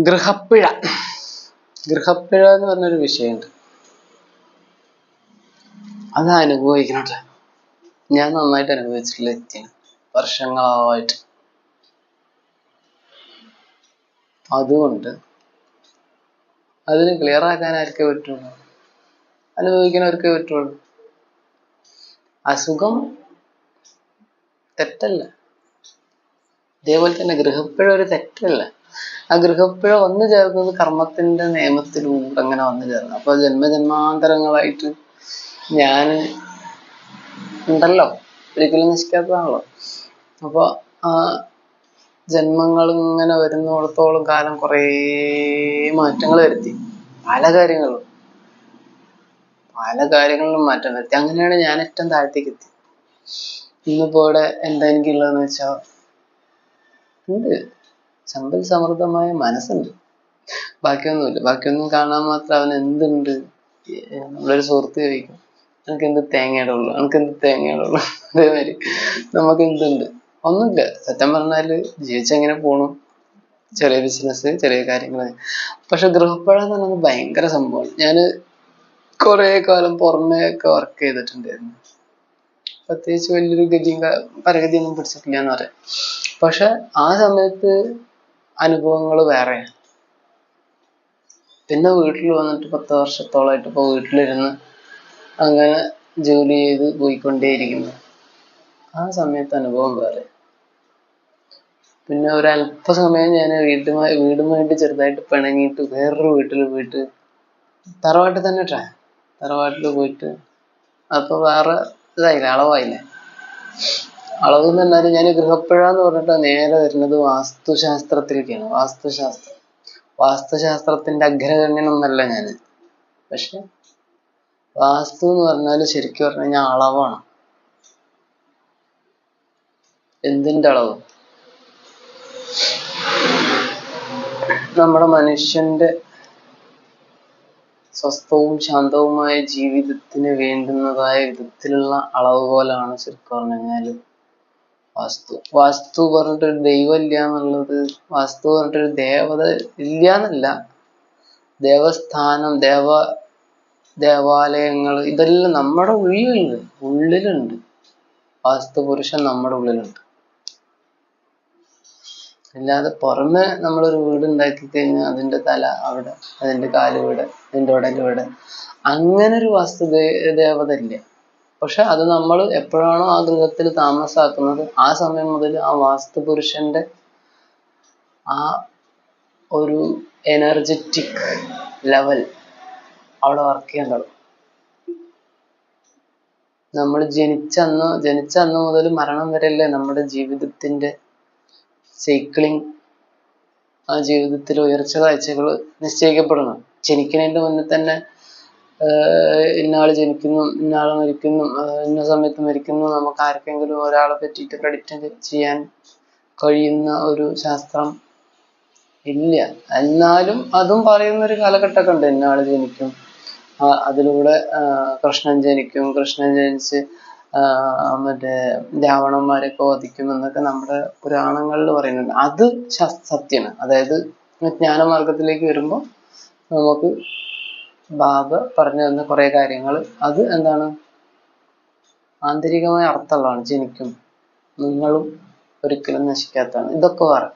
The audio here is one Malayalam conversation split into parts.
ഗൃഹപ്പിഴ. ഗൃഹപ്പിഴ എന്ന് പറഞ്ഞൊരു വിഷയമുണ്ട്. അത് അനുഭവിക്കണട്ടെ ഞാൻ നന്നായിട്ട് അനുഭവിച്ചിട്ടുള്ള വ്യക്തിയാണ്. വർഷങ്ങളായിട്ട്. അതുകൊണ്ട് അതിന് ക്ലിയർ ആക്കാൻ ആർക്കേ പറ്റുള്ളൂ? അനുഭവിക്കുന്നവർക്കേ പറ്റുള്ളൂ. അസുഖം തെറ്റല്ല. ഇതേപോലെ തന്നെ ഗൃഹപ്പിഴ ഒരു തെറ്റല്ല. ആ ഗൃഹപ്പിഴ വന്നു ചേർന്നത് കർമ്മത്തിന്റെ നിയമത്തിലൂടെ അങ്ങനെ വന്നു ചേർന്നു അപ്പൊ ജന്മജന്മാന്തരങ്ങളായിട്ട് ഞാൻ ഉണ്ടല്ലോ. ഒരിക്കലും നശിക്കാത്തതാണല്ലോ അപ്പൊ ആ ജന്മങ്ങൾ ഇങ്ങനെ വരുന്നിടത്തോളം കാലം കുറേ മാറ്റങ്ങൾ വരുത്തി. പല കാര്യങ്ങളും. പല കാര്യങ്ങളിലും മാറ്റം വരുത്തി. അങ്ങനെയാണ് ഞാൻ ഏറ്റവും താഴത്തേക്ക് എത്തി. ഇന്നിപ്പോ ഇവിടെ എന്താ എനിക്കുള്ളതെന്ന് വെച്ചാൽ ഉണ്ട് സമ്പൽ സമൃദ്ധമായ മനസ്സുണ്ട്. ബാക്കിയൊന്നുമില്ല. ബാക്കിയൊന്നും കാണാൻ മാത്രം അവൻ എന്തുണ്ട്? നമ്മളൊരു സുഹൃത്ത് ചോദിക്കും. നിനക്ക് എന്ത് തേങ്ങയുടെ ഉള്ളു? നിനക്ക് എന്ത് തേങ്ങയുടെ ഉള്ളു? അതേമാതിരി. നമുക്ക് എന്തുണ്ട്? ഒന്നുമില്ല. സത്യം പറഞ്ഞാൽ ജീവിച്ചെങ്ങനെ പോണു? ചെറിയ ബിസിനസ് ചെറിയ കാര്യങ്ങൾ പക്ഷെ ഗൃഹപ്പഴം എന്ന് പറയുന്നത് ഭയങ്കര സംഭവമാണ്. ഞാൻ കുറെ കാലം പുറമേ ഒക്കെ വർക്ക് ചെയ്തിട്ടുണ്ടായിരുന്നു. പ്രത്യേകിച്ച് വലിയൊരു ഗതിയും പരഗതിയൊന്നും പിടിച്ചിട്ടില്ല എന്ന് പറയാം. പക്ഷെ ആ സമയത്ത് അനുഭവങ്ങൾ വേറെയാണ്. പിന്നെ വീട്ടിൽ വന്നിട്ട് പത്ത് വർഷത്തോളമായിട്ട് ഇപ്പൊ വീട്ടിലിരുന്ന് അങ്ങനെ ജോലി ചെയ്ത് പോയിക്കൊണ്ടേയിരിക്കുന്നു. ആ സമയത്ത് അനുഭവം വേറെ. പിന്നെ ഒരു അല്പസമയം ഞാൻ വീട്ടുമായി വീടുമായിട്ട് ചെറുതായിട്ട് പിണങ്ങിയിട്ട് വേറൊരു വീട്ടിൽ പോയിട്ട് തറവാട്ടിൽ തന്നെ ട്രാ തറവാട്ടിൽ പോയിട്ട് അപ്പൊ വേറെ ഇതായില്ലേ അളവായില്ലേ. അളവ് എന്ന് പറഞ്ഞാൽ ഞാൻ ഗൃഹപ്പുഴ എന്ന് പറഞ്ഞിട്ട് നേരെ വരുന്നത് വാസ്തുശാസ്ത്രത്തിലേക്കാണ്. വാസ്തുശാസ്ത്രം. വാസ്തുശാസ്ത്രത്തിന്റെ അഗ്രഗണ്യനൊന്നല്ല ഞാൻ പക്ഷെ വാസ്തു എന്ന് പറഞ്ഞാൽ ശരിക്കും പറഞ്ഞു കഴിഞ്ഞാൽ അളവാണ്. എന്തിന്റെ അളവ്? നമ്മുടെ മനുഷ്യന്റെ സ്വസ്ഥവും ശാന്തവുമായ ജീവിതത്തിന് വേണ്ടുന്നതായ വിധത്തിലുള്ള അളവുകോലാണ് ശരിക്കും പറഞ്ഞു കഴിഞ്ഞാൽ വാസ്തു വാസ്തു പറഞ്ഞിട്ടൊരു ദൈവം ഇല്ല എന്നുള്ളത് വാസ്തു പറഞ്ഞിട്ടൊരു ദേവത ഇല്ല എന്നല്ല. ദേവസ്ഥാനം ദേവ ദേവാലയങ്ങൾ ഇതെല്ലാം നമ്മുടെ ഉള്ളിലുണ്ട് ഉള്ളിലുണ്ട്. വാസ്തു പുരുഷൻ നമ്മുടെ ഉള്ളിലുണ്ട്. അല്ലാതെ പുറമെ നമ്മളൊരു വീട് ഉണ്ടാക്കി കഴിഞ്ഞാൽ അതിന്റെ തല അവിടെ അതിന്റെ കാൽ ഇവിടെ അതിന്റെ ഉടലിവിടെ അങ്ങനെ ഒരു വാസ്തു ദേവത ഇല്ല. പക്ഷെ അത് നമ്മൾ എപ്പോഴാണോ ആ ഗൃഹത്തിൽ താമസാക്കുന്നത് ആ സമയം മുതൽ ആ വാസ്തു പുരുഷന്റെ ആ ഒരു എനർജറ്റിക് ലെവൽ അവിടെ വർക്ക് ചെയ്യാൻ തുടങ്ങും. നമ്മൾ ജനിച്ചന്ന് ജനിച്ചന്ന് മുതൽ മരണം വരെയല്ലേ നമ്മുടെ ജീവിതത്തിന്റെ സൈക്ലിംഗ് ആ ജീവിതത്തിൽ ഉയർച്ച കാഴ്ചകൾ നിശ്ചയിക്കപ്പെടുന്നു ജനിക്കുന്നതിന്റെ മുന്നേ തന്നെ ഇന്നാൾ ജനിക്കുന്നു ഇന്നയാൾ മരിക്കുന്നു ഇന്ന സമയത്ത് മരിക്കുന്നു. നമുക്ക് ആർക്കെങ്കിലും ഒരാളെ പറ്റിയിട്ട് പ്രഡിക്റ്റ് ചെയ്യാൻ കഴിയുന്ന ഒരു ശാസ്ത്രം ഇല്ല. എന്നാലും അതും പറയുന്ന ഒരു കാലഘട്ടമൊക്കെ ഉണ്ട്. ഇന്നയാൾ ജനിക്കും. അതിലൂടെ കൃഷ്ണൻ ജനിക്കും. കൃഷ്ണൻ ജനിച്ച് മറ്റേ രാവണന്മാരെയൊക്കെ വധിക്കും എന്നൊക്കെ നമ്മുടെ പുരാണങ്ങളിൽ പറയുന്നുണ്ട്. അത് സത്യമാണ്. അതായത് ജ്ഞാനമാർഗത്തിലേക്ക് വരുമ്പോൾ നമുക്ക് ബാബ പറഞ്ഞു തന്ന കുറെ കാര്യങ്ങൾ അത് എന്താണ്? ആന്തരികമായ അർത്ഥമുള്ളതാണ് ജനിക്കും. നിങ്ങളും ഒരിക്കലും നശിക്കാത്തതാണ്. ഇതൊക്കെ വേറെ.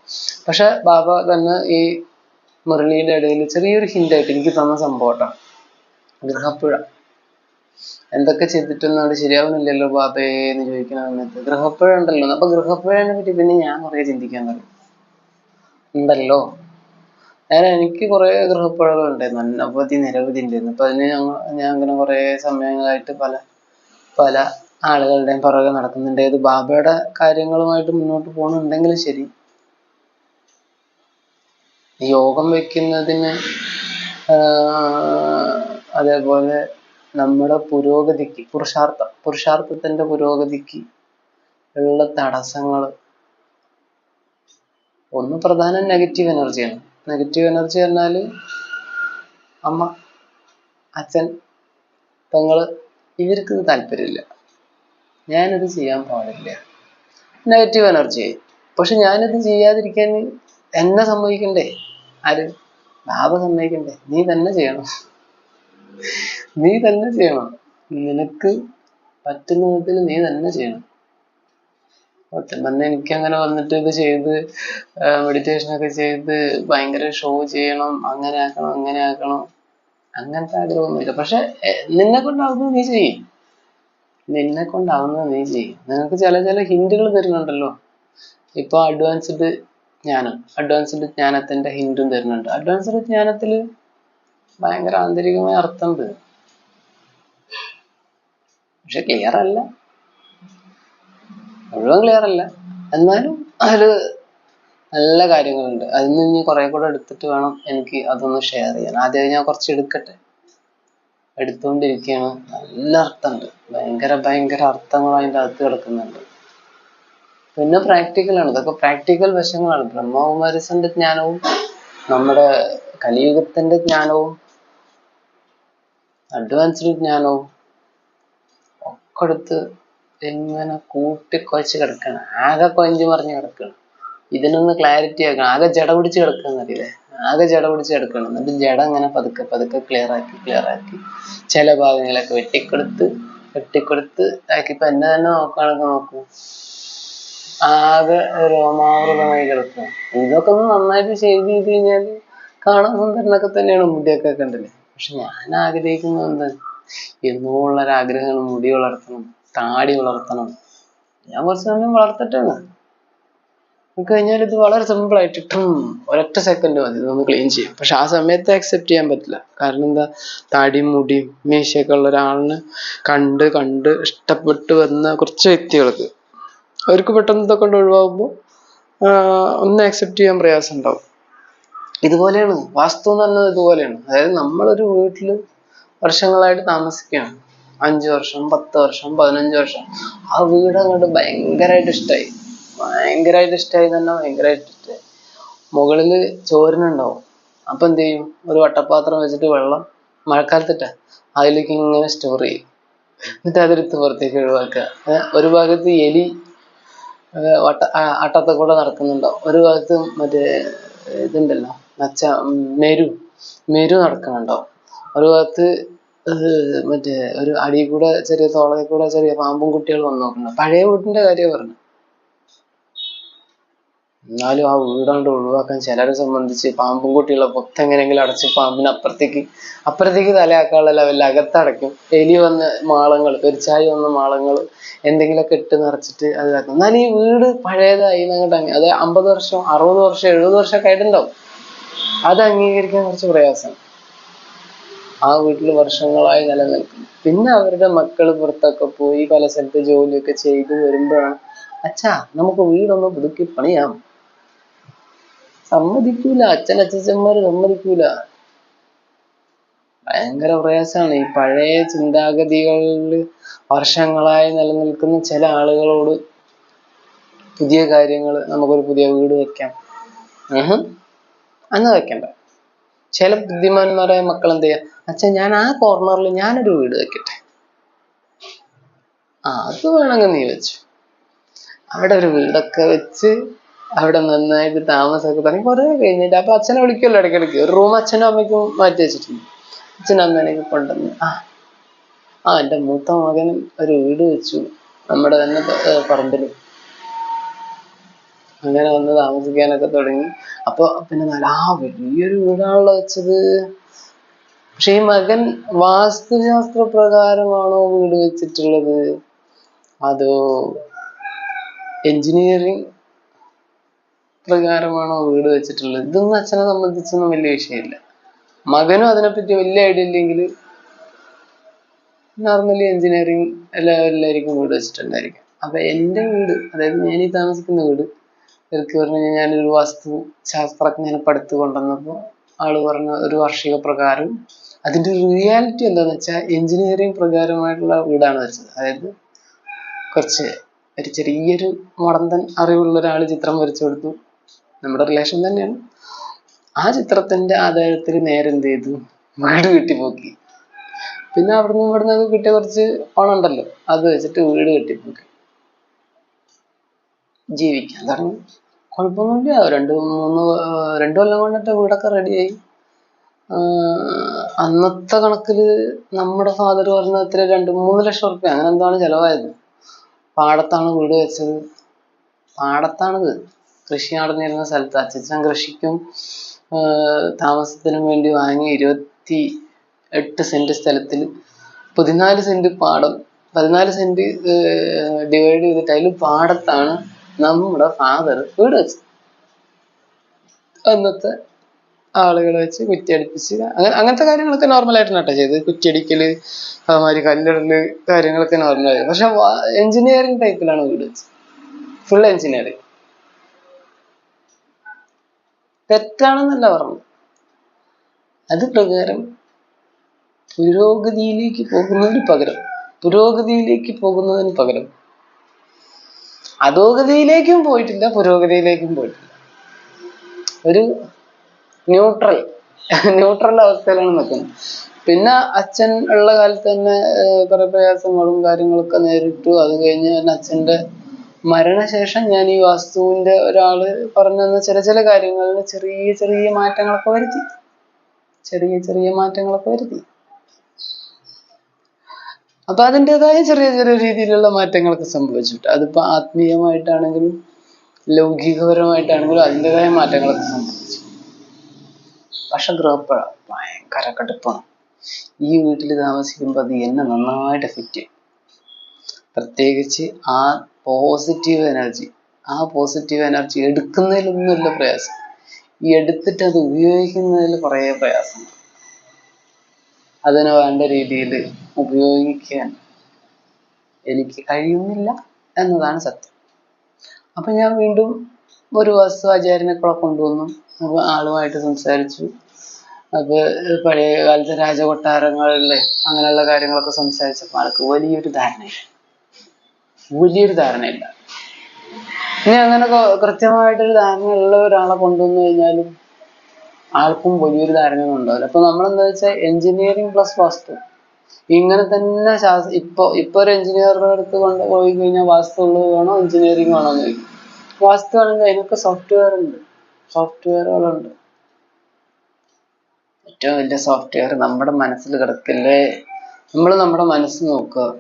പക്ഷെ ബാബ തന്നെ ഈ മുരളിയുടെ ഇടയിൽ ചെറിയൊരു ഹിന്റ് ആയിട്ട് എനിക്ക് തന്ന സംഭവം ട്ടോ ഗൃഹപ്പുഴ. എന്തൊക്കെ ചെയ്തിട്ടൊന്നും അവിടെ ശരിയാവുന്നില്ലല്ലോ ബാബേ എന്ന് ചോദിക്കുന്ന സമയത്ത്. ഗൃഹപ്പുഴ ഉണ്ടല്ലോ. അപ്പൊ ഗൃഹപ്പുഴനെ പറ്റി പിന്നെ ഞാൻ കുറെ ചിന്തിക്കാൻ തുടങ്ങി. ഉണ്ടല്ലോ. ഞാൻ എനിക്ക് കൊറേ ഗൃഹപ്പുഴകൾ ഉണ്ടായിരുന്നു അനവധി നിരവധി ഉണ്ടായിരുന്നു അപ്പൊ അതിന് ഞങ്ങൾ ഞാൻ അങ്ങനെ കൊറേ സമയങ്ങളായിട്ട് പല പല ആളുകളുടെയും പുറകെ നടക്കുന്നുണ്ട്. ഏത് ബാബയുടെ കാര്യങ്ങളുമായിട്ട് മുന്നോട്ട് പോകുന്നുണ്ടെങ്കിലും ശരി. യോഗം വെക്കുന്നതിന് അതേപോലെ നമ്മുടെ പുരോഗതിക്ക് പുരുഷാർത്ഥം പുരുഷാർത്ഥത്തിന്റെ പുരോഗതിക്ക് ഉള്ള തടസ്സങ്ങൾ ഒന്ന് പ്രധാനം നെഗറ്റീവ് എനർജിയാണ് നെഗറ്റീവ് എനർജി പറഞ്ഞാൽ അമ്മ അച്ഛൻ പെങ്ങൾ ഇവർക്ക് താല്പര്യമില്ല. ഞാനിത് ചെയ്യാൻ പാടില്ല. നെഗറ്റീവ് എനർജി പക്ഷെ ഞാനിത് ചെയ്യാതിരിക്കാൻ എന്നെ സമ്മതിക്കണ്ടേ? ആര്? ബാബ സമ്മതിക്കണ്ടേ? നീ തന്നെ ചെയ്യണം. നീ തന്നെ ചെയ്യണം. നിനക്ക് പറ്റുന്ന വിധത്തിൽ നീ തന്നെ ചെയ്യണം. സത്യം പറഞ്ഞാൽ എനിക്ക് അങ്ങനെ വന്നിട്ട് ഇത് ചെയ്ത് മെഡിറ്റേഷൻ ഒക്കെ ചെയ്ത് ഭയങ്കര ഷോ ചെയ്യണം അങ്ങനെ ആക്കണം അങ്ങനെ ആക്കണം. അങ്ങനത്തെ ആഗ്രഹമൊന്നുമില്ല. പക്ഷെ നിന്നെ കൊണ്ടാവുന്നത് നീ ചെയ്യും. നിന്നെ കൊണ്ടാവുന്നത് നീ ചെയ്യും. നിനക്ക് ചില ചില ഹിന്റുകൾ തരുന്നുണ്ടല്ലോ. ഇപ്പൊ അഡ്വാൻസ്ഡ് ജ്ഞാനം അഡ്വാൻസ്ഡ് ജ്ഞാനത്തിന്റെ ഹിന്റും തരുന്നുണ്ട്. അഡ്വാൻസ്ഡ് ജ്ഞാനത്തിൽ ഭയങ്കര ആന്തരികമായ അർത്ഥമുണ്ട്. പക്ഷെ ക്ലിയർ അല്ല. മുഴുവൻ ക്ലിയർ അല്ല. എന്നാലും അതിൽ നല്ല കാര്യങ്ങളുണ്ട്. അതിൽ നിന്ന് ഇനി കുറെ കൂടെ എടുത്തിട്ട് വേണം എനിക്ക് അതൊന്ന് ഷെയർ ചെയ്യാൻ. ആദ്യമായി ഞാൻ കുറച്ച് എടുക്കട്ടെ? എടുത്തുകൊണ്ടിരിക്കുകയാണ് നല്ല അർത്ഥമുണ്ട് ഭയങ്കര ഭയങ്കര അർത്ഥങ്ങൾ അതിന്റെ അകത്ത് കിടക്കുന്നുണ്ട്. പിന്നെ പ്രാക്ടിക്കൽ ആണ്. ഇതൊക്കെ പ്രാക്ടിക്കൽ വശങ്ങളാണ്. ബ്രഹ്മകുമാരിസന്റെ ജ്ഞാനവും നമ്മുടെ കലിയുഗത്തിന്റെ ജ്ഞാനവും അഡ്വാൻസ്ഡ് ജ്ഞാനവും ഒക്കെ എടുത്ത് ഇങ്ങനെ കൂട്ടിക്കുഴച്ച് കിടക്കണം? ആകെ കൊഞ്ചു മറിഞ്ഞ് കിടക്കണം. ഇതിനൊന്ന് ക്ലാരിറ്റി ആക്കണം ആകെ ജട പിടിച്ച് കിടക്കാന്ന് അറിയില്ലേ? ആകെ ജട പിടിച്ച് കിടക്കണം. എന്നിട്ട് ജട ഇങ്ങനെ പതുക്കെ പതുക്കെ ക്ലിയർ ആക്കി ക്ലിയർ ആക്കി. ചില ഭാഗങ്ങളൊക്കെ വെട്ടിക്കൊടുത്ത് വെട്ടിക്കൊടുത്ത് ആക്കി ഇപ്പൊ എന്നെ തന്നെ നോക്കുകയാണെങ്കിൽ നോക്കൂ. ആകെ രോമാവൃതമായി കിടക്കുക ഇതൊക്കെ ഒന്ന് നന്നായിട്ട് ചെയ്ത് ചെയ്ത് കഴിഞ്ഞാൽ കാണാൻ സുന്ദരനൊക്കെ തന്നെയാണ് മുടിയൊക്കെ കണ്ടില്ലേ? പക്ഷെ ഞാൻ ആഗ്രഹിക്കുന്നത് എന്താ? എന്നോ ഉള്ളൊരാഗ്രഹമാണ് മുടി വളർത്തണം. താടി വളർത്തണം. ഞാൻ കുറച്ച് സമയം വളർത്തട്ടെ വളർത്തട്ടെന്ന് കഴിഞ്ഞാൽ ഇത് വളരെ സിമ്പിൾ ആയിട്ട് ഇട്ടും ഒരൊറ്റ സെക്കൻഡ് മതി. ഇതൊന്ന് ക്ലീൻ ചെയ്യും. പക്ഷെ ആ സമയത്ത് അക്സെപ്റ്റ് ചെയ്യാൻ പറ്റില്ല. കാരണം എന്താ? താടിയും മുടിയും മീശയൊക്കെ ഉള്ള ഒരാളിന് കണ്ട് കണ്ട് ഇഷ്ടപ്പെട്ട് വന്ന കുറച്ച് വ്യക്തികൾക്ക് അവർക്ക് പെട്ടെന്ന് ഇതൊക്കെ ഒഴിവാകുമ്പോൾ ഒന്ന് അക്സെപ്റ്റ് ചെയ്യാൻ പ്രയാസം ഉണ്ടാവും. ഇതുപോലെയാണ്. വാസ്തു എന്ന് പറഞ്ഞത് ഇതുപോലെയാണ്. അതായത് നമ്മളൊരു വീട്ടിൽ വർഷങ്ങളായിട്ട് താമസിക്കുകയാണ്. അഞ്ച് വർഷം പത്ത് വർഷം പതിനഞ്ച് വർഷം. ആ വീട് അങ്ങോട്ട് ഭയങ്കരമായിട്ട് ഇഷ്ടമായി ഭയങ്കരമായിട്ട് ഇഷ്ടമായി തന്നെ ഭയങ്കരമായിട്ട് ഇഷ്ടമായി മുകളിൽ ചോരനുണ്ടാവും. അപ്പൊ എന്ത് ചെയ്യും? ഒരു വട്ടപാത്രം വെച്ചിട്ട് വെള്ളം മഴക്കാലത്തിട്ട അതിലേക്ക് ഇങ്ങനെ സ്റ്റോർ ചെയ്യും. എന്നിട്ട് അതെടുത്ത് പുറത്തേക്ക് ഒഴിവാക്കുക. ഒരു ഭാഗത്ത് എലി വട്ട അട്ടത്തെ കൂടെ നടക്കുന്നുണ്ടാവും. ഒരു ഭാഗത്ത് മറ്റേ ഇതുണ്ടല്ലോ നച്ച മെരു മെരു നടക്കുന്നുണ്ടാവും. ഒരു ഭാഗത്ത് മറ്റേ ഒരു അടി കൂടെ ചെറിയ തോളയിൽ കൂടെ ചെറിയ പാമ്പും കുട്ടികൾ വന്നു നോക്കുന്നു പഴയ വീടിന്റെ കാര്യം പറഞ്ഞു? എന്നാലും ആ വീടാണ്ട് ഒഴിവാക്കാൻ ചിലരെ സംബന്ധിച്ച് പാമ്പും കുട്ടികളെ പൊത്തെങ്ങനെങ്കിലും അടച്ച് പാമ്പിനെ അപ്പുറത്തേക്ക് അപ്പുറത്തേക്ക് തലയാക്കാനുള്ള ലെവലിൽ അകത്തടയ്ക്കും. എലി വന്ന് മാളങ്ങൾ പെരിച്ചായി വന്ന മാളങ്ങൾ എന്തെങ്കിലുമൊക്കെ ഇട്ട് നിറച്ചിട്ട് അത് ഇതാക്കും. എന്നാലും ഈ വീട് പഴയതായി അങ്ങോട്ട് അങ്ങനെ അത് അമ്പത് വർഷം അറുപത് വർഷം എഴുപത് വർഷമൊക്കെ ആയിട്ടുണ്ടാവും. അത് അംഗീകരിക്കാൻ കുറച്ച് പ്രയാസമാണ് ആ വീട്ടിൽ വർഷങ്ങളായി നിലനിൽക്കും പിന്നെ അവരുടെ മക്കൾ പുറത്തൊക്കെ പോയി പല സ്ഥലത്ത് ജോലിയൊക്കെ ചെയ്ത് വരുമ്പോഴാണ് അച്ഛാ നമുക്ക് വീടൊന്ന് പുതുക്കി പണിയാം. സമ്മതിക്കൂല. അച്ഛൻ അച്ഛച്ചന്മാര് സമ്മതിക്കൂല. ഭയങ്കര പ്രയാസമാണ്. ഈ പഴയ ചിന്താഗതികളിൽ വർഷങ്ങളായി നിലനിൽക്കുന്ന ചില ആളുകളോട് പുതിയ കാര്യങ്ങൾ നമുക്കൊരു പുതിയ വീട് വെക്കാം. അന്ന് വെക്കണ്ട. ചില ബുദ്ധിമാന്മാരായ മക്കൾ എന്ത് ചെയ്യാ? അച്ഛൻ ഞാൻ ആ കോർണറിൽ ഞാനൊരു വീട് വെക്കട്ടെ. ആ അത് വേണമെങ്കിൽ നീ വെച്ചു. അവിടെ ഒരു വീടൊക്കെ വെച്ച് അവിടെ നന്നായിട്ട് താമസമൊക്കെ തുടങ്ങി കുറെ കഴിഞ്ഞിട്ട് അപ്പൊ അച്ഛനെ വിളിക്കുമല്ലോ ഇടയ്ക്കിടയ്ക്ക്. ഒരു റൂം അച്ഛനും അമ്മയ്ക്കും മാറ്റി വെച്ചിട്ടുണ്ട്. അച്ഛൻ അമ്മേനെയൊക്കെ കൊണ്ടുവന്ന് ആ ആ എന്റെ മൂത്ത മകനും ഒരു വീട് വെച്ചു. നമ്മുടെ തന്നെ പറമ്പിൽ അങ്ങനെ വന്ന് താമസിക്കാനൊക്കെ തുടങ്ങി. അപ്പൊ പിന്നെ നല്ല ആ വലിയൊരു വീടാണല്ലോ വെച്ചത്. പക്ഷെ ഈ മകൻ വാസ്തുശാസ്ത്ര പ്രകാരമാണോ വീട് വെച്ചിട്ടുള്ളത്? അതോ എഞ്ചിനീയറിംഗ് പ്രകാരമാണോ വീട് വെച്ചിട്ടുള്ളത്? ഇതൊന്നും അച്ഛനെ സംബന്ധിച്ചൊന്നും വലിയ വിഷയമില്ല. മകനും അതിനെപ്പറ്റി വലിയ ഐഡിയ ഇല്ലെങ്കിൽ നോർമലി എഞ്ചിനീയറിംഗ് ലെവലിലായിരിക്കും വീട് വെച്ചിട്ടുണ്ടായിരിക്കും. അപ്പൊ എന്റെ വീട് അതായത് ഞാൻ ഈ താമസിക്കുന്ന വീട് ശരിക്കും പറഞ്ഞു കഴിഞ്ഞാൽ ഞാനൊരു വസ്തു ശാസ്ത്രജ്ഞനെ പഠിത്തു കൊണ്ടുവന്നപ്പോൾ ആൾ പറഞ്ഞ ഒരു വാർഷിക പ്രകാരം അതിന്റെ റിയാലിറ്റി എന്താന്ന് വെച്ചാൽ എഞ്ചിനീയറിംഗ് പ്രകാരമായിട്ടുള്ള വീടാണ് വെച്ചത് അതായത് കുറച്ച് ഒരു ചെറിയൊരു മടന്തൻ അറിവുള്ള ഒരാൾ ചിത്രം വരച്ചു കൊടുത്തു. നമ്മുടെ റിലേഷൻ തന്നെയാണ്. ആ ചിത്രത്തിന്റെ ആധാരത്തിൽ നേരെ എന്ത് ചെയ്തു? വീട് കെട്ടിപ്പോക്കി. പിന്നെ അവിടുന്ന് ഇവിടുന്ന് കിട്ടിയ കുറച്ച് പണം ഉണ്ടല്ലോ അത് വെച്ചിട്ട് വീട് കെട്ടിപ്പോക്കി. ജീവിക്കാൻ തുടങ്ങി കുഴപ്പമൊന്നുമില്ല. രണ്ട് മൂന്ന് രണ്ടു കൊല്ലം കൊണ്ടിട്ട് വീടൊക്കെ റെഡിയായി. അന്നത്തെ കണക്കിൽ നമ്മുടെ ഫാദർ പറഞ്ഞ അത്ര രണ്ട് മൂന്ന് ലക്ഷം റുപ്യ അങ്ങനെ എന്താണ് ചെലവായത്? പാടത്താണ് വീട് വെച്ചത്. പാടത്താണിത്. കൃഷി നടന്നിരുന്ന സ്ഥലത്ത്. അച്ഛൻ കൃഷിക്കും താമസത്തിനും വേണ്ടി വാങ്ങിയ ഇരുപത്തി എട്ട് സെന്റ് സ്ഥലത്തിൽ പതിനാല് സെന്റ് പാടം പതിനാല് സെന്റ് ഡിവൈഡ് ചെയ്തിട്ട് അതിൽ പാടത്താണ് നമ്മുടെ ഫാദർ വീട് വെച്ചു. അന്നത്തെ ആളുകളെ വെച്ച് കുറ്റിയടിപ്പിച്ച് അങ്ങനെ അങ്ങനത്തെ കാര്യങ്ങളൊക്കെ നോർമലായിട്ടാണ് കേട്ടോ ചെയ്തത് കുറ്റിയടിക്കൽ അതുമാതിരി കല്ലിടൽ കാര്യങ്ങളൊക്കെ നോർമൽ ആയി പക്ഷെ എഞ്ചിനീയറിംഗ് ടൈപ്പിലാണ് വീട് വെച്ചത്. ഫുൾ എഞ്ചിനീയറിംഗ് തെറ്റാണെന്നല്ല പറഞ്ഞത്. അത് പ്രകാരം പുരോഗതിയിലേക്ക് പോകുന്നതിന് പകരം പുരോഗതിയിലേക്ക് പോകുന്നതിന് പകരം അധോഗതിയിലേക്കും പോയിട്ടില്ല പുരോഗതിയിലേക്കും പോയിട്ടില്ല. ഒരു ന്യൂട്രൽ ന്യൂട്രൽ അവസ്ഥയിലാണ് നിൽക്കുന്നത്. പിന്നെ അച്ഛൻ ഉള്ള കാലത്ത് തന്നെ കുറെ പ്രയാസങ്ങളും കാര്യങ്ങളൊക്കെ നേരിട്ടു. അത് കഴിഞ്ഞ് തന്നെ അച്ഛന്റെ മരണശേഷം ഞാൻ ഈ വാസ്തുവിന്റെ ഒരാൾ പറഞ്ഞു ചില ചില കാര്യങ്ങളിൽ ചെറിയ ചെറിയ മാറ്റങ്ങളൊക്കെ വരുത്തി. ചെറിയ ചെറിയ മാറ്റങ്ങളൊക്കെ വരുത്തി. അപ്പൊ അതിന്റെതായ ചെറിയ ചെറിയ രീതിയിലുള്ള മാറ്റങ്ങളൊക്കെ സംഭവിച്ചിട്ട് അതിപ്പോ ആത്മീയമായിട്ടാണെങ്കിലും ലൗകികപരമായിട്ടാണെങ്കിലും അതിന്റെതായ മാറ്റങ്ങളൊക്കെ സംഭവിച്ചു. പക്ഷെ ഗൃഹപ്പഴ ഭയങ്കര കടുപ്പാണ്. ഈ വീട്ടിൽ താമസിക്കുമ്പോൾ അത് എന്നെ നന്നായിട്ട് എഫക്റ്റ് ചെയ്യും. പ്രത്യേകിച്ച് ആ പോസിറ്റീവ് എനർജി ആ പോസിറ്റീവ് എനർജി എടുക്കുന്നതിലൊന്നുമില്ല പ്രയാസം. ഈ എടുത്തിട്ട് അത് ഉപയോഗിക്കുന്നതിൽ കുറേ പ്രയാസം അതിന് വേണ്ട രീതിയിൽ ഉപയോഗിക്കാൻ എനിക്ക് കഴിയുന്നില്ല എന്നതാണ് സത്യം. അപ്പൊ ഞാൻ വീണ്ടും ഒരു വസ്തു ആചാര്യനെ കൂടെ കൊണ്ടുവന്നു. അപ്പൊ ആളുമായിട്ട് സംസാരിച്ചു. അപ്പൊ പഴയ കാലത്തെ രാജകൊട്ടാരങ്ങളിലെ അങ്ങനെയുള്ള കാര്യങ്ങളൊക്കെ സംസാരിച്ചപ്പോൾ ആൾക്ക് വലിയൊരു ധാരണയില്ല. വലിയൊരു ധാരണയില്ല. ഇനി അങ്ങനെ കൃത്യമായിട്ടൊരു ധാരണ ഉള്ള ഒരാളെ കൊണ്ടുവന്നു കഴിഞ്ഞാലും ആൾക്കും വലിയൊരു ധാരണയൊന്നും ഉണ്ടാവില്ല. അപ്പൊ നമ്മളെന്താ വെച്ചാൽ എഞ്ചിനീയറിംഗ് പ്ലസ് വാസ്തു ഇങ്ങനെ തന്നെ ശാസ് ഇപ്പൊ ഇപ്പൊ ഒരു എഞ്ചിനീയറുടെ അടുത്ത് കൊണ്ട് പോയി കഴിഞ്ഞാൽ വാസ്തു ഉള്ളത് വേണോ? എഞ്ചിനീയറിംഗ് വേണോ എന്ന് ചോദിക്കും. വാസ്തു ആണെങ്കിൽ അതിനൊക്കെ സോഫ്റ്റ്വെയർ ഉണ്ട്. സോഫ്റ്റ്വെയറുകളുണ്ട് ഏറ്റവും വലിയ സോഫ്റ്റ്വെയർ നമ്മുടെ മനസ്സിൽ കിടക്കില്ലേ? നമ്മൾ നമ്മുടെ മനസ്സ് നോക്കുക.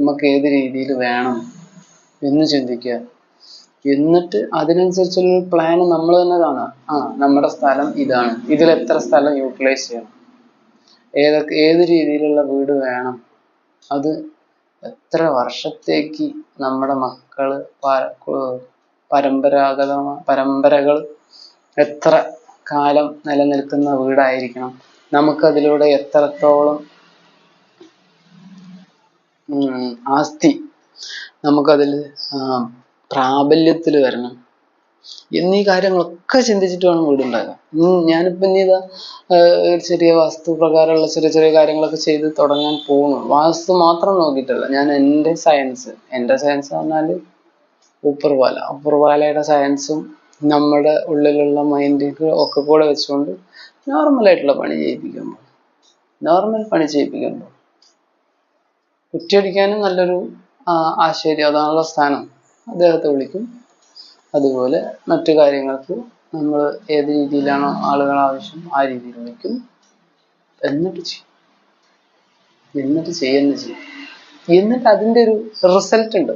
നമുക്ക് ഏത് രീതിയിൽ വേണം എന്ന് ചിന്തിക്കുക. എന്നിട്ട് അതിനനുസരിച്ചുള്ള പ്ലാൻ നമ്മൾ തന്നെ കാണുക. ആ നമ്മുടെ സ്ഥലം ഇതാണ്. ഇതിൽ എത്ര സ്ഥലം യൂട്ടിലൈസ് ചെയ്യണം? ഏതൊക്കെ ഏത് രീതിയിലുള്ള വീട് വേണം അത് എത്ര വർഷത്തേക്ക് നമ്മുടെ മക്കൾ പരമ്പരാഗത പരമ്പരകൾ എത്ര കാലം നിലനിൽക്കുന്ന വീടായിരിക്കണം നമുക്കതിലൂടെ എത്രത്തോളം ആസ്തി നമുക്കതിൽ പ്രാബല്യത്തിൽ വരണം. എന്നീ കാര്യങ്ങളൊക്കെ ചിന്തിച്ചിട്ട് വേണം ഉം ഇപ്പൊ ഇനി ഇതാ ചെറിയ വാസ്തു പ്രകാരമുള്ള ചെറിയ ചെറിയ കാര്യങ്ങളൊക്കെ ചെയ്ത് തുടങ്ങാൻ പോകുന്നു വാസ്തു മാത്രം നോക്കിയിട്ടല്ല ഞാൻ എന്റെ സയൻസ് എന്റെ സയൻസ് പറഞ്ഞാൽ ഉപ്പർവാല ഉപ്പർവാലയുടെ സയൻസും നമ്മുടെ ഉള്ളിലുള്ള മൈൻഡിൽ ഒക്കെ കൂടെ വെച്ചുകൊണ്ട് നോർമൽ ആയിട്ടുള്ള പണി ചെയ്യിപ്പിക്കുമ്പോൾ നോർമൽ പണി ചെയ്യിപ്പിക്കുമ്പോൾ കുറ്റിയടിക്കാനും നല്ലൊരു ആശ്ചര്യം അതാണുള്ള സ്ഥാനം. അദ്ദേഹത്തെ വിളിക്കും. അതുപോലെ മറ്റു കാര്യങ്ങൾക്ക് നമ്മൾ ഏത് രീതിയിലാണോ ആളുകൾ ആവശ്യം ആ രീതിയിൽ വയ്ക്കും. എന്നിട്ട് ചെയ്യും. എന്നിട്ട് ചെയ്യുന്ന ചെയ്യും. എന്നിട്ട് അതിന്റെ ഒരു റിസൾട്ട് ഉണ്ട്.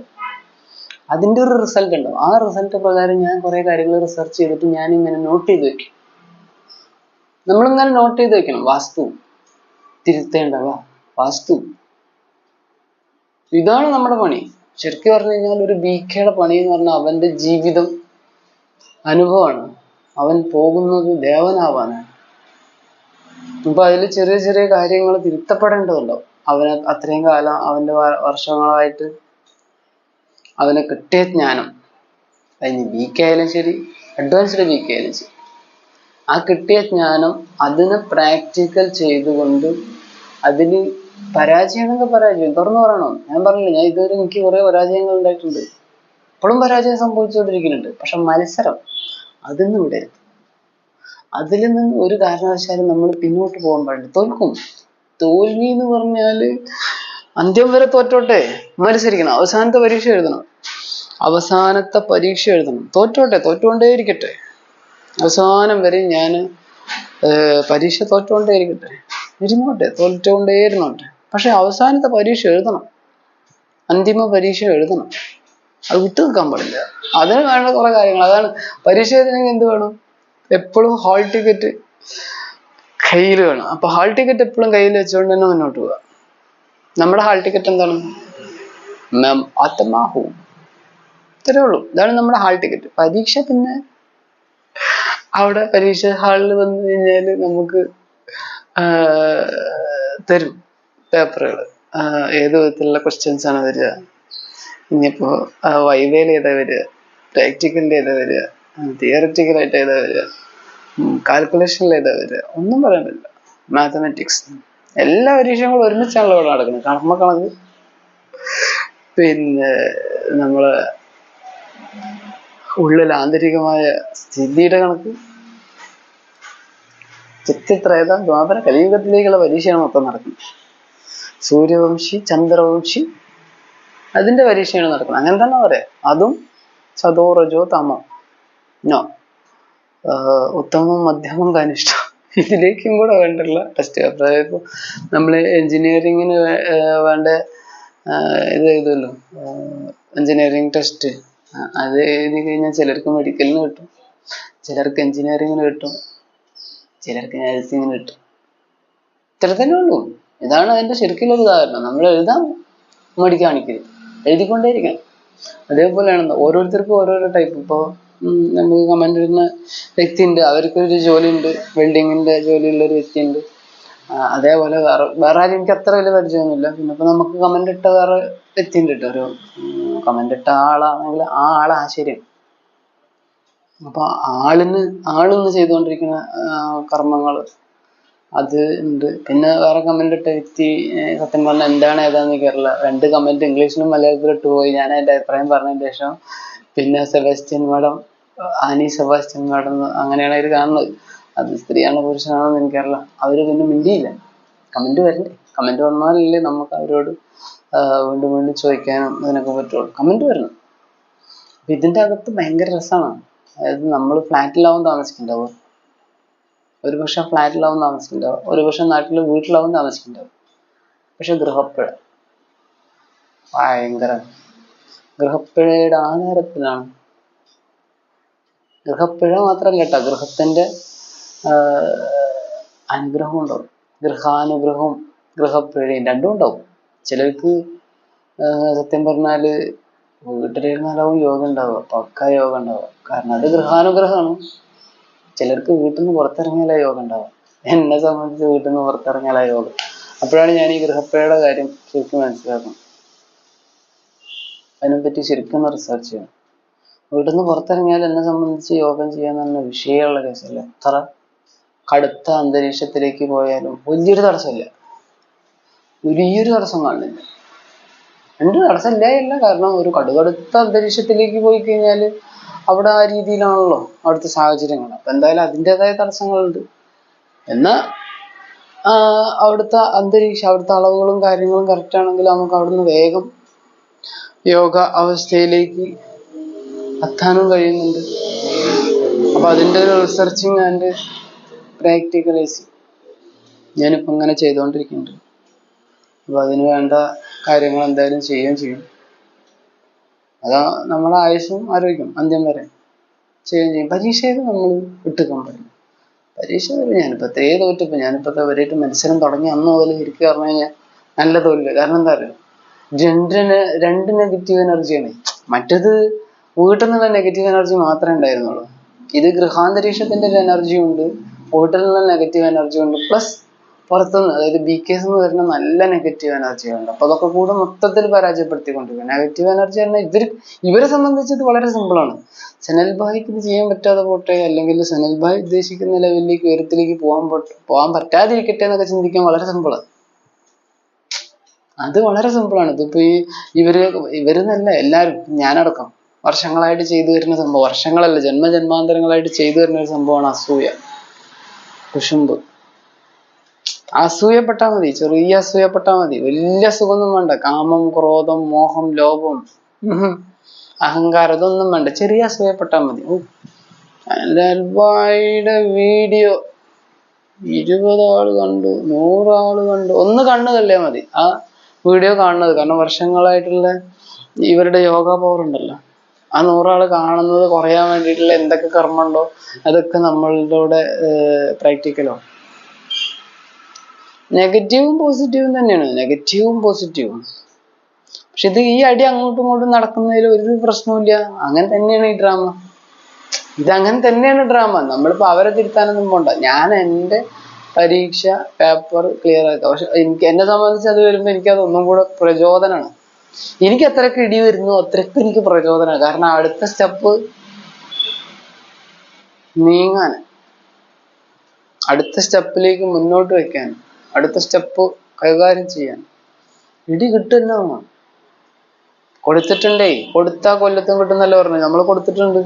അതിന്റെ ഒരു റിസൾട്ട് ഉണ്ട്. ആ റിസൾട്ട് പ്രകാരം ഞാൻ കുറെ കാര്യങ്ങൾ റിസർച്ച് ചെയ്തിട്ട് ഞാൻ ഇങ്ങനെ നോട്ട് ചെയ്ത് വെക്കും. നമ്മളിങ്ങനെ നോട്ട് ചെയ്ത് വെക്കണം. വാസ്തു. തിരുത്തേണ്ടവ. വാസ്തു. ഇതാണ് നമ്മുടെ പണി. ശരിക്കും പറഞ്ഞു കഴിഞ്ഞാൽ ഒരു ബി കെയുടെ പണി എന്ന് പറഞ്ഞാൽ അവന്റെ ജീവിതം അനുഭവമാണ്. അവൻ പോകുന്നത് ദേവനാവാനാണ്. അപ്പൊ അതിൽ ചെറിയ ചെറിയ കാര്യങ്ങൾ തിരുത്തപ്പെടേണ്ടതുണ്ടോ? അവന് അത്രയും കാലം അവന്റെ വർഷങ്ങളായിട്ട് അവന് കിട്ടിയ ജ്ഞാനം. അതിന് ബി കെ ആയാലും ശരി അഡ്വാൻസ്ഡ് ബി കെ ആയാലും ശരി. ആ കിട്ടിയ ജ്ഞാനം അതിനെ പ്രാക്ടിക്കൽ ചെയ്തുകൊണ്ട് അതിന് പരാജയങ്ങളൊക്കെ പരാജയം. തുറന്നു പറയണോ. ഞാൻ പറഞ്ഞില്ല ഞാൻ ഇതുവരെ എനിക്ക് കുറെ പരാജയങ്ങൾ ഉണ്ടായിട്ടുണ്ട്. ഇപ്പോഴും പരാജയം സംഭവിച്ചുകൊണ്ടിരിക്കുന്നുണ്ട്. പക്ഷെ മത്സരം അതിൽ നിന്ന് വിടരുത്. അതിൽ നിന്ന് ഒരു കാരണവശാലും നമ്മൾ പിന്നോട്ട് പോകാൻ പാടില്ല. തോൽക്കും. തോൽവി എന്ന് പറഞ്ഞാൽ അന്ത്യം വരെ തോറ്റോട്ടെ. മത്സരിക്കണം. അവസാനത്തെ പരീക്ഷ എഴുതണം. അവസാനത്തെ പരീക്ഷ എഴുതണം. തോറ്റോട്ടെ. തോറ്റുകൊണ്ടേ ഇരിക്കട്ടെ അവസാനം വരെ ഞാൻ പരീക്ഷ തോറ്റുകൊണ്ടേ ഇരിക്കട്ടെ ഇരുന്നോട്ടെ. തോറ്റുകൊണ്ടേ ഇരുന്നോട്ടെ പക്ഷെ അവസാനത്തെ പരീക്ഷ എഴുതണം. അന്തിമ പരീക്ഷ എഴുതണം. അത് വിട്ടു നിൽക്കാൻ പാടില്ല. അതിന് വേണ്ട കുറെ കാര്യങ്ങൾ. അതാണ് പരീക്ഷ എഴുതണമെങ്കിൽ എന്ത് വേണം? എപ്പോഴും ഹാൾ ടിക്കറ്റ് കയ്യിൽ വേണം. അപ്പൊ ഹാൾ ടിക്കറ്റ് എപ്പോഴും കയ്യിൽ വെച്ചുകൊണ്ട് തന്നെ മുന്നോട്ട് പോവുക. നമ്മുടെ ഹാൾ ടിക്കറ്റ് എന്താണ്? മാം ആത്മാഹു. ഇത്രേ ഉള്ളൂ. ഇതാണ് നമ്മുടെ ഹാൾ ടിക്കറ്റ് പരീക്ഷ പിന്നെ അവിടെ പരീക്ഷ ഹാളിൽ വന്നു കഴിഞ്ഞാൽ നമുക്ക് തരും. പേപ്പറുകൾ. ഏത് വിധത്തിലുള്ള ക്വസ്റ്റ്യൻസ് ആണ് വരിക. ഇനിയിപ്പോ വൈവേൽ ഏതാ വരിക? പ്രാക്ടിക്കലിന്റെ ഏതാ വരിക? തിയററ്റിക്കൽ ആയിട്ട് ഏതാ വരിക? കാൽക്കുലേഷനിൽ ഏതാ വരിക? ഒന്നും പറയാൻ പറ്റില്ല മാത്തമാറ്റിക്സ് എല്ലാ പരീക്ഷകളും ഒരുമിച്ചാണല്ലോ ഇവിടെ നടക്കുന്നത്. കർമ്മക്കണക്ക് പിന്നെ നമ്മളെ ഉള്ളിൽ ആന്തരികമായ സ്ഥിതിയുടെ കണക്ക്. ചിത്രേത ദ്വാപര കലിയുഗത്തിലേക്കുള്ള പരീക്ഷയാണ് മൊത്തം നടക്കുന്നത്. സൂര്യവംശി ചന്ദ്രവംശി അതിന്റെ പരീക്ഷയാണ് നടക്കുന്നത്. അങ്ങനെ തന്നെ പറയാം. അതും സതോ രജോ തമോ. നോ. ഉത്തമം മധ്യമം കനിഷ്ഠം ഇതിലേക്കും കൂടെ വേണ്ടുള്ള ടെസ്റ്റ് അതായത് നമ്മൾ എഞ്ചിനീയറിങ്ങിന് വേണ്ട ഇത് എഴുതുമല്ലോ എഞ്ചിനീയറിംഗ് ടെസ്റ്റ് അത് എഴുതി കഴിഞ്ഞാൽ ചിലർക്ക് മെഡിക്കലിന് കിട്ടും. ചിലർക്ക് എഞ്ചിനീയറിങ്ങിന് കിട്ടും. ചിലർക്ക് നഴ്സിങ്ങിന് കിട്ടും. ഇത്ര തന്നെ ഉള്ളൂ. ഇതാണ് അതിന്റെ ശരിക്കുള്ള ഉദാഹരണം. നമ്മൾ എഴുതാൻ മടി കാണിക്കരുത്. എഴുതിക്കൊണ്ടേയിരിക്കണം. അതേപോലെയാണ് ഓരോരുത്തർക്കും ഓരോരോ ടൈപ്പ് ഇപ്പോൾ നമുക്ക് കമന്റ് ഇടുന്ന വ്യക്തിയുണ്ട്. അവർക്കൊരു ജോലി ഉണ്ട് വെൽഡിങ്ങിന്റെ ജോലിയുള്ള ഒരു വ്യക്തിയുണ്ട് അതേപോലെ വേറെ വേറെ ആരും എനിക്ക് അത്ര വലിയ പരിചയമൊന്നുമില്ല. പിന്നെ ഇപ്പൊ നമുക്ക് കമന്റ് ഇട്ട വേറെ വ്യക്തിയുണ്ട് കേട്ടോ. ഒരു കമന്റ് ഇട്ട ആളാണെങ്കിൽ ആ ആൾ ആശ്ചര്യം അപ്പൊ ആളിന് ആളിന്ന് ചെയ്തുകൊണ്ടിരിക്കുന്ന കർമ്മങ്ങൾ അത് ഉണ്ട്. പിന്നെ വേറെ കമന്റ് ഇട്ട വ്യക്തി സത്യം പറഞ്ഞാൽ എന്താണ് ഏതാന്ന് കേരള. രണ്ട് കമന്റ് ഇംഗ്ലീഷിലും മലയാളത്തിലും ഇട്ട് പോയി. ഞാൻ അതിന്റെ അഭിപ്രായം പറഞ്ഞതിന് ശേഷം പിന്നെ Sebastian madam Annie Sebastian madam അങ്ങനെയാണ് ഇത് കാണുന്നത്. അത് സ്ത്രീയാണോ പുരുഷനാണോ എന്ന് എനിക്കറിയില്ല. അവർ പിന്നെ മിണ്ടിയില്ല. കമന്റ് വരണ്ടേ? കമന്റ് വന്നാലല്ലേ നമുക്ക് അവരോട് വീണ്ടും വീണ്ടും ചോദിക്കാനും ഇതിനൊക്കെ പറ്റുള്ളൂ. കമന്റ് വരണം. അപ്പൊ ഇതിന്റെ അകത്ത് ഭയങ്കര രസമാണ്. അതായത് നമ്മൾ ഫ്ലാറ്റിലാവും താമസിക്കുന്നുണ്ടാവുക ഒരു പക്ഷെ ഫ്ലാറ്റിലാവും താമസിക്കുന്നുണ്ടാവുക ഒരു പക്ഷെ നാട്ടിൽ വീട്ടിലാവും താമസിക്കുന്നുണ്ടാവുക പക്ഷെ ഗൃഹപ്പിഴ. ഭയങ്കര ഗൃഹപ്പിഴയുടെ ആധാരത്തിലാണ് ഗൃഹപ്പിഴ മാത്രം കേട്ടോ ഗൃഹത്തിന്റെ ആഹ് അനുഗ്രഹം ഉണ്ടാവും. ഗൃഹാനുഗ്രഹവും ഗൃഹപ്പിഴയും രണ്ടും ഉണ്ടാവും. ചിലർക്ക് സത്യം പറഞ്ഞാൽ വീട്ടിലിരുന്നാലാവും യോഗ ഉണ്ടാവുക പക്ക യോഗ ഉണ്ടാവുക. കാരണം അത് ഗൃഹാനുഗ്രഹമാണ്. ചിലർക്ക് വീട്ടിൽ നിന്ന് പുറത്തിറങ്ങിയാലേ യോഗ ഉണ്ടാവുക എന്നെ സംബന്ധിച്ച് വീട്ടിൽ നിന്ന് പുറത്തിറങ്ങിയാലേ യോഗ. അപ്പോഴാണ് ഞാൻ ഈ ഗൃഹപ്പിഴയുടെ കാര്യം ശരിക്കും മനസ്സിലാക്കുന്നത്. അതിനെപ്പറ്റി ശരിക്കും ഒന്ന് റിസർച്ച് ചെയ്യണം. വീട്ടിൽ നിന്ന് പുറത്തിറങ്ങിയാൽ എന്നെ സംബന്ധിച്ച് യോഗം ചെയ്യാൻ തന്നെ വിഷയമുള്ള കേസല്ല. എത്ര കടുത്ത അന്തരീക്ഷത്തിലേക്ക് പോയാലും വലിയൊരു തടസ്സമില്ല. വലിയൊരു തടസ്സം കാണുന്നില്ല. രണ്ട് തടസ്സമില്ല ഇല്ല കാരണം ഒരു കടുകടുത്ത അന്തരീക്ഷത്തിലേക്ക് പോയി കഴിഞ്ഞാൽ അവിടെ ആ രീതിയിലാണല്ലോ അവിടുത്തെ സാഹചര്യങ്ങൾ. അപ്പൊ എന്തായാലും അതിന്റെതായ തടസ്സങ്ങളുണ്ട്. എന്നാ ആഹ് അവിടുത്തെ അന്തരീക്ഷം അവിടുത്തെ അളവുകളും കാര്യങ്ങളും കറക്റ്റ് ആണെങ്കിൽ നമുക്ക് അവിടുന്ന് വേഗം യോഗ അവസ്ഥയിലേക്ക് എത്താനും കഴിയുന്നുണ്ട്. അപ്പൊ അതിന്റെ ഒരു റിസർച്ചിങ് ആൻഡ് പ്രാക്ടിക്കലൈസിങ് ഞാനിപ്പോ ഇങ്ങനെ ചെയ്തുകൊണ്ടിരിക്കുന്നുണ്ട് അപ്പൊ അതിന് വേണ്ട കാര്യങ്ങൾ എന്തായാലും ചെയ്യുകയും ചെയ്യും. അതാ നമ്മളെ ആയുസ്സും ആരോഗ്യം അന്ത്യം വരെ. ചെയ്യുകയും ചെയ്യും. പരീക്ഷയിൽ നമ്മൾ വിട്ടുക്കാൻ പറയും പരീക്ഷ വരെ ഞാനിപ്പോൾ തേ തോറ്റപ്പോൾ ഞാനിപ്പോ വരെയായിട്ട് മത്സരം തുടങ്ങി അന്ന് മുതൽ ശരിക്കും പറഞ്ഞു കഴിഞ്ഞാൽ നല്ല തോൽവി. കാരണം എന്താ പറയുക രണ്ടിന് രണ്ട് നെഗറ്റീവ് എനർജിയാണ് മറ്റേത് വീട്ടിൽ നിന്നുള്ള നെഗറ്റീവ് എനർജി മാത്രമേ ഉണ്ടായിരുന്നുള്ളൂ. ഇത് ഗൃഹാന്തരീക്ഷത്തിന്റെ ഒരു എനർജി ഉണ്ട് വീട്ടിൽ നിന്നുള്ള നെഗറ്റീവ് എനർജി ഉണ്ട് പ്ലസ് പുറത്തുനിന്ന് അതായത് ബി കേസ് എന്ന് വരുന്ന നല്ല നെഗറ്റീവ് എനർജി ഉണ്ട്. അപ്പൊ അതൊക്കെ കൂടെ മൊത്തത്തിൽ പരാജയപ്പെടുത്തിക്കൊണ്ടിരിക്കും നെഗറ്റീവ് എനർജി പറഞ്ഞാൽ ഇവർ ഇവരെ സംബന്ധിച്ച് ഇത് വളരെ സിമ്പിൾ ആണ്. സനൽ ഭായിക്ക് ഇത് ചെയ്യാൻ പറ്റാതെ പോട്ടെ അല്ലെങ്കിൽ സനൽ ഭായ് ഉദ്ദേശിക്കുന്ന ലെവലിലേക്ക് ഉയരത്തിലേക്ക് പോകാൻ പോകാൻ പറ്റാതിരിക്കട്ടെ എന്നൊക്കെ ചിന്തിക്കാൻ വളരെ സിമ്പിളാണ് അത് വളരെ സിമ്പിളാണ് ഇതിപ്പോ ഈ ഇവർ ഇവരെന്നല്ല എല്ലാരും ഞാനടക്കം. വർഷങ്ങളായിട്ട് ചെയ്തു വരുന്ന സംഭവം. വർഷങ്ങളല്ല ജന്മജന്മാന്തരങ്ങളായിട്ട് ചെയ്തു വരുന്ന ഒരു സംഭവമാണ് അസൂയ. കുശുമ്പ്. അസൂയപ്പെട്ടാ മതി ചെറിയ അസൂയപ്പെട്ടാ മതി. വലിയ സുഖമൊന്നും വേണ്ട. കാമം ക്രോധം മോഹം ലോഭം. അഹങ്കാരം ഇതൊന്നും വേണ്ട. ചെറിയ അസൂയപ്പെട്ടാൽ മതി. എന്റെ വീഡിയോ ഇരുപത് ആൾ കണ്ടു നൂറാൾ കണ്ടു. ഒന്ന് കണ്ണു തള്ളിയാൽ മതി. ആ വീഡിയോ കാണുന്നത്. കാരണം വർഷങ്ങളായിട്ടുള്ള ഇവരുടെ യോഗ പവർ ഉണ്ടല്ലോ. ആ നൂറാൾ കാണുന്നത് കുറയാൻ വേണ്ടിയിട്ടുള്ള എന്തൊക്കെ കർമ്മമുണ്ടോ? അതൊക്കെ നമ്മളുടെ പ്രാക്ടിക്കലോ നെഗറ്റീവും പോസിറ്റീവും തന്നെയാണ്. നെഗറ്റീവും പോസിറ്റീവും. പക്ഷെ ഇത് ഈ അടി അങ്ങോട്ടും ഇങ്ങോട്ടും നടക്കുന്നതിൽ ഒരു പ്രശ്നവുമില്ല. അങ്ങനെ തന്നെയാണ് ഈ ഡ്രാമ ഇതങ്ങനെ തന്നെയാണ് ഡ്രാമ നമ്മളിപ്പോ അവരെ തിരുത്താനൊന്നും പോണ്ട. ഞാൻ എന്റെ പരീക്ഷ പേപ്പർ ക്ലിയർ ആക്കുക പക്ഷെ എനിക്ക് എന്നെ സംബന്ധിച്ച് അത് വരുമ്പോൾ എനിക്കത് ഒന്നും കൂടെ പ്രചോദനമാണ് എനിക്ക് എത്രയൊക്കെ ഇടി വരുന്നു അത്രയ്ക്ക് എനിക്ക് പ്രചോദനമാണ് കാരണം അടുത്ത സ്റ്റെപ്പ് നീങ്ങാൻ. അടുത്ത സ്റ്റെപ്പിലേക്ക് മുന്നോട്ട് വെക്കാൻ അടുത്ത സ്റ്റെപ്പ് കൈകാര്യം ചെയ്യാൻ. ഇടി കിട്ടുന്ന കൊടുത്തിട്ടുണ്ടേ. കൊടുത്താ കൊല്ലത്തും കിട്ടുന്നല്ല പറഞ്ഞു നമ്മൾ കൊടുത്തിട്ടുണ്ട്.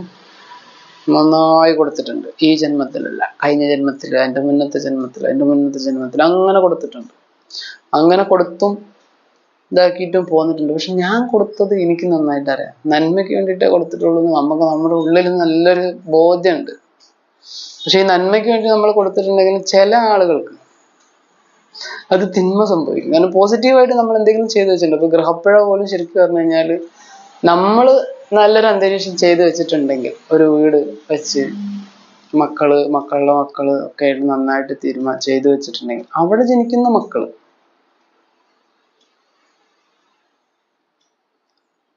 നന്നായി കൊടുത്തിട്ടുണ്ട്. ഈ ജന്മത്തിലല്ല. കഴിഞ്ഞ ജന്മത്തിൽ എന്റെ മുന്നത്തെ ജന്മത്തിൽ എന്റെ മുന്നത്തെ ജന്മത്തിൽ അങ്ങനെ കൊടുത്തിട്ടുണ്ട്. അങ്ങനെ കൊടുത്തും ഇതാക്കിയിട്ടും പോന്നിട്ടുണ്ട്. പക്ഷെ ഞാൻ കൊടുത്തത് എനിക്ക് നന്നായിട്ട് അറിയാം. നന്മയ്ക്ക് വേണ്ടിയിട്ടേ കൊടുത്തിട്ടുള്ളൂ എന്ന് നമുക്ക് നമ്മുടെ ഉള്ളിൽ നല്ലൊരു ബോധ്യമുണ്ട്. പക്ഷെ ഈ നന്മയ്ക്ക് വേണ്ടി നമ്മൾ കൊടുത്തിട്ടുണ്ടെങ്കിൽ ചില ആളുകൾക്ക് അത് തിന്മ സംഭവിക്കും. കാരണം പോസിറ്റീവായിട്ട് നമ്മൾ എന്തെങ്കിലും ചെയ്തു വെച്ചിട്ടുണ്ട്. ഇപ്പൊ ഗ്രഹപ്പിഴ പോലും ശരിക്കും പറഞ്ഞു കഴിഞ്ഞാൽ നമ്മൾ നല്ലൊരു അന്തരീക്ഷം ചെയ്തു വെച്ചിട്ടുണ്ടെങ്കിൽ ഒരു വീട് വെച്ച് മക്കൾ മക്കളുടെ മക്കൾ ഒക്കെ ആയിട്ട് നന്നായിട്ട് തീരുമാ ചെയ്തു വെച്ചിട്ടുണ്ടെങ്കിൽ അവിടെ ജനിക്കുന്ന മക്കൾ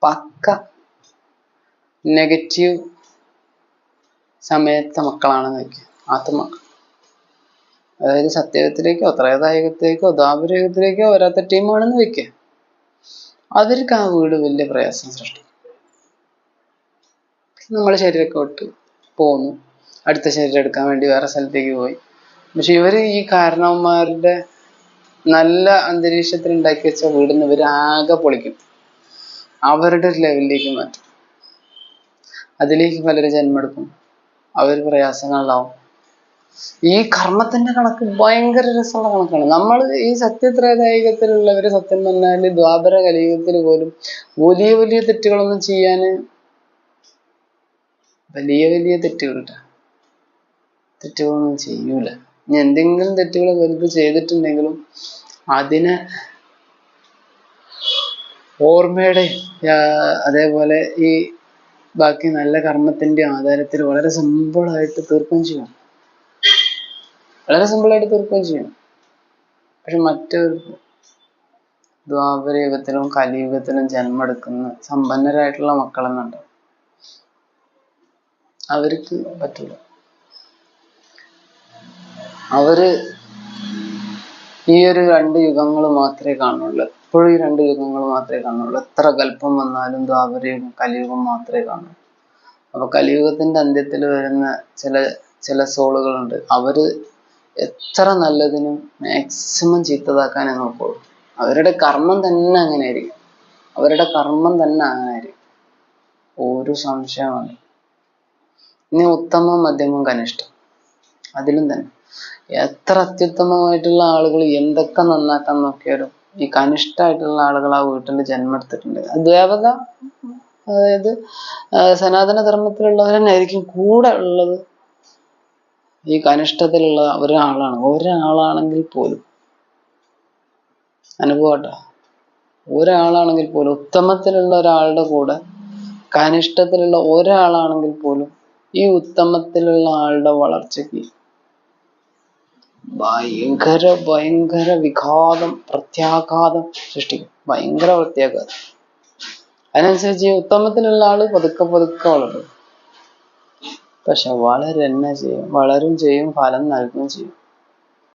പക്ക നെഗറ്റീവ് സമയത്തെ മക്കളാണെന്ന് വെക്കുക ആത്മക്കൾ മക്കൾ അതായത് സത്യയുഗത്തിലേക്കോ ത്രേതായുഗത്തിലേക്കോ ദ്വാപരയുഗത്തിലേക്കോ വരാത്ത ടീമാണെന്ന് വെക്കുക അവർക്ക് ആ വീട് വലിയ പ്രയാസം സൃഷ്ടിക്കും. നമ്മൾ ശരീരമൊക്കെ വിട്ട് പോന്നു. അടുത്ത ശരീരം എടുക്കാൻ വേണ്ടി വേറെ സ്ഥലത്തേക്ക് പോയി. പക്ഷെ ഇവർ ഈ കാരണവന്മാരുടെ നല്ല അന്തരീക്ഷത്തിൽ ഉണ്ടാക്കി വെച്ച വീടിന് ഇവർ ആകെ പൊളിക്കും. അവരുടെ ഒരു ലെവലിലേക്ക് മാറ്റും. അതിലേക്ക് പലരും ജന്മെടുക്കും അവർ പ്രയാസങ്ങളിലാവും. ഈ കർമ്മത്തിന്റെ കണക്ക് ഭയങ്കര രസമുള്ള കണക്കാണ്. നമ്മൾ ഈ സത്യത്രേതായികത്തിലുള്ളവര് സത്യം പറഞ്ഞാൽ ദ്വാപര കലിയുഗത്തിൽ പോലും വലിയ വലിയ തെറ്റുകളൊന്നും ചെയ്യാന് വലിയ വലിയ തെറ്റുകൾ ട്ടാ. തെറ്റുകളൊന്നും ചെയ്യൂല. ഇനി എന്തെങ്കിലും തെറ്റുകൾ വലുത് ചെയ്തിട്ടുണ്ടെങ്കിലും അതിനെ ഓർമ്മയുടെ അതേപോലെ ഈ ബാക്കി നല്ല കർമ്മത്തിന്റെ ആധാരത്തിൽ വളരെ സിമ്പിളായിട്ട് തീർക്കുകയും ചെയ്യും വളരെ സിമ്പിൾ ആയിട്ട് തീർക്കുകയും ചെയ്യും. പക്ഷെ മറ്റൊരു ദ്വാപരയുഗത്തിലും കലിയുഗത്തിലും ജന്മെടുക്കുന്ന സമ്പന്നരായിട്ടുള്ള മക്കളെന്നുണ്ട്. അവർക്ക് പറ്റൂല. അവർ ഈ ഒരു രണ്ട് യുഗങ്ങൾ മാത്രമേ കാണുള്ളൂ. എപ്പോഴും ഈ രണ്ട് യുഗങ്ങൾ മാത്രമേ കാണുള്ളൂ. എത്ര കല്പം വന്നാലും ദ്വാപരയുഗം കലിയുഗം മാത്രമേ കാണുള്ളൂ. അപ്പൊ കലിയുഗത്തിന്റെ അന്ത്യത്തിൽ വരുന്ന ചില ചില സോളുകളുണ്ട്. അവർ എത്ര നല്ലതിനും മാക്സിമം ചീത്തതാക്കാനേ നോക്കുള്ളൂ അവരുടെ കർമ്മം തന്നെ അങ്ങനെ ആയിരിക്കും അവരുടെ കർമ്മം തന്നെ അങ്ങനെ ആയിരിക്കും ഒരു സംശയമാണ് ഇനി ഉത്തമം മധ്യമം കനിഷ്ഠം. അതിലും തന്നെ. എത്ര അത്യുത്തമമായിട്ടുള്ള ആളുകൾ എന്തൊക്കെ നന്നാക്കാൻ നോക്കിയാലും ഈ കനിഷ്ഠമായിട്ടുള്ള ആളുകൾ ആ വീട്ടിൽ ജന്മെടുത്തിട്ടുണ്ട് ദേവത അതായത് സനാതന ധർമ്മത്തിലുള്ളവർ കൂടെ ഉള്ളത്. ഈ കനിഷ്ഠത്തിലുള്ള ഒരാളാണ്. ഒരാളാണെങ്കിൽ പോലും. അനുഭവട്ടോ. ഒരാളാണെങ്കിൽ പോലും ഉത്തമത്തിലുള്ള ഒരാളുടെ കൂടെ കനിഷ്ഠത്തിലുള്ള ഒരാളാണെങ്കിൽ പോലും ഈ ഉത്തമത്തിലുള്ള ആളുടെ വളർച്ചയ്ക്ക് ഭയങ്കര ഭയങ്കര വിഘാതം പ്രത്യാഘാതം സൃഷ്ടിക്കും. ഭയങ്കര പ്രത്യാഘാതം. അതിനനുസരിച്ച് ഉത്തമത്തിലുള്ള ആൾ പതുക്കെ പതുക്കെ വളരും. പക്ഷെ വളരെന്നെ ചെയ്യും. വളരും ചെയ്യും ഫലം നൽകുകയും ചെയ്യും.